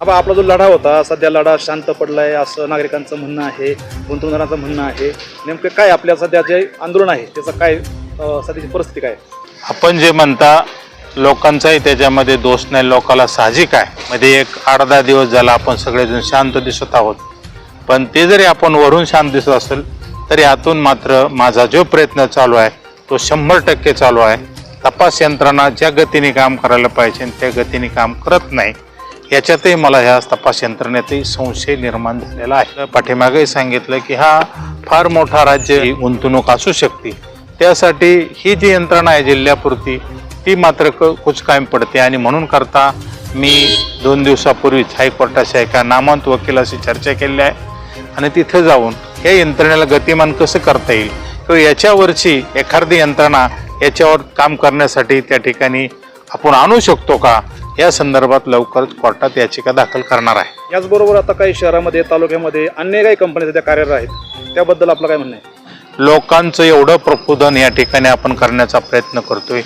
आता आपला जो लढा होता सध्या लढा शांत पडलाय असं नागरिकांचं म्हणणं आहे गुंतवणूकदारांचं म्हणणं आहे. नेमकं काय आपल्या सध्या जे आंदोलन आहे त्याचं काय सध्याची परिस्थिती काय? आहे? आपण जे म्हणता लोकांचाही त्याच्यामध्ये दोष नाही लोकाला साहजिक आहे. मध्ये एक आठ दहा दिवस झाला आपण सगळेजण शांत दिसत आहोत. पण ते जरी आपण वरून शांत दिसत असेल तरी आतून मात्र माझा जो प्रयत्न चालू आहे तो शंभर टक्के चालू आहे. तपास यंत्रणा ज्या गतीने काम करायला पाहिजे त्या गतीने काम करत नाही. याच्यातही मला ह्या तपास यंत्रणेतही संशय निर्माण झालेला आहे. पाठीमागेही सांगितलं की हा फार मोठा राज्य गुंतवणूक असू शकते. त्यासाठी ही जी यंत्रणा आहे जिल्ह्यापुरती ती मात्र क कुछ कायम पडते आणि म्हणून करता मी दोन दिवसापूर्वीच हायकोर्टाच्या एका नामांत वकिलाशी चर्चा केली आहे. आणि तिथे जाऊन या यंत्रणेला गतिमान कसं करता येईल? किंवा याच्यावरची एखादी यंत्रणा याच्यावर काम करण्यासाठी त्या ठिकाणी आपण आणू शकतो का? या संदर्भात लवकरच कोर्टात याचिका दाखल करणार आहे. याचबरोबर आता काही शहरामध्ये तालुक्यामध्ये अन्य काही कंपन्या सध्या कार्यरत आहेत. त्याबद्दल आपलं काय म्हणणं आहे? लोकांचं एवढं प्रबोधन या ठिकाणी आपण करण्याचा प्रयत्न करतोय.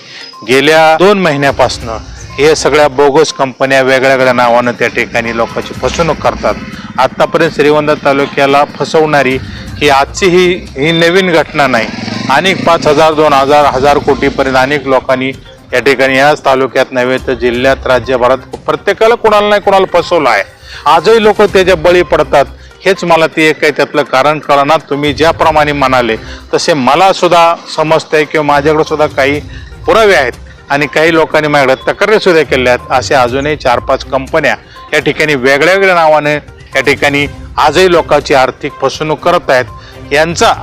गेल्या दोन महिन्यापासनं हे सगळ्या बोगस कंपन्या वेगळ्या वेगळ्या नावानं त्या ठिकाणी लोकांची फसवणूक करतात. आत्तापर्यंत श्रीगोंदा तालुक्याला फसवणारी ही आजची ही ही नवीन घटना नाही. अनेक पाच हजार दोन हजार हजार कोटीपर्यंत अनेक लोकांनी या ठिकाणी याच तालुक्यात नव्हे तर जिल्ह्यात राज्यभरात प्रत्येकाला कुणाला नाही कुणाला फसवलं आहे. आजही लोक त्याच्या बळी पडतात हेच मला ते एक काही त्यातलं कारण कळणार तुम्ही ज्याप्रमाणे म्हणाले. तसे मला सुद्धा समजतंय किंवा माझ्याकडे सुद्धा काही पुरावे आहेत आणि काही लोकांनी माझ्याकडे तक्रारी सुद्धा केल्या आहेत. असे अजूनही चार पाच कंपन्या या ठिकाणी वेगळ्या वेगळ्या नावाने या ठिकाणी आजही लोकांची आर्थिक फसवणूक करत आहेत. यांचा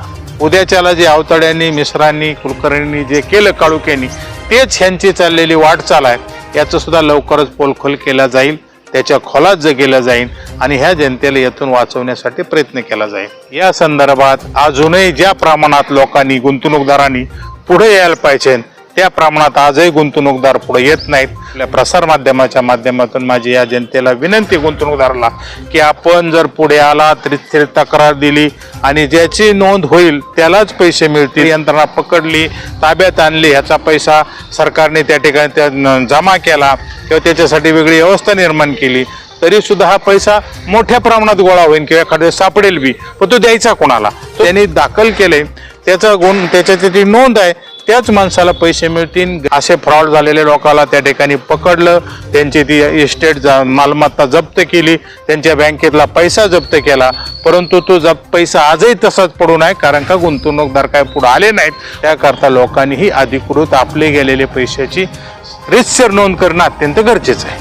उद्याच्याला जे आवताड्यांनी मिश्रांनी कुलकर्णींनी जे केलं काळुक्यांनी तेच ह्यांची चाललेली वाटचाल आहे याचं सुद्धा लवकरच पोलखोल केला जाईल. त्याच्या खोलात जगेला जाईल आणि ह्या जनतेला यातून वाचवण्यासाठी प्रयत्न केला जाईल. या संदर्भात अजूनही ज्या प्रमाणात लोकांनी गुंतवणूकदारांनी पुढे यायला पाहिजे त्या प्रमाणात आजही गुंतवणूकदार पुढे येत नाहीत. आपल्या प्रसारमाध्यमाच्या माध्यमातून माझी या जनतेला विनंती गुंतवणूकदाराला की आपण जर पुढे आला तरी तक्रार दिली आणि ज्याची नोंद होईल त्यालाच पैसे मिळतील. यंत्रणा पकडली ताब्यात आणली ह्याचा पैसा सरकारने त्या ठिकाणी त्या जमा केला किंवा त्याच्यासाठी वेगळी व्यवस्था निर्माण केली तरी सुद्धा हा पैसा मोठ्या प्रमाणात गोळा होईल किंवा एखाद्या सापडेल बी. पण तो द्यायचा कोणाला? त्यांनी दाखल केले. त्याचा गुण त्याच्याची ती नोंद आहे त्याच माणसाला पैसे मिळतील. असे फ्रॉड झालेले लोकाला त्या ठिकाणी पकडलं. त्यांची ती इस्टेट जा- मालमत्ता जप्त केली. त्यांच्या बँकेतला पैसा जप्त केला. परंतु तो जप पैसा आजही तसाच पडून आहे कारण का गुंतवणूकदार काय पुढे आले नाहीत. त्याकरता लोकांनीही अधिकृत आपले गेलेले पैशाची रितसर नोंद करणं अत्यंत गरजेचं आहे.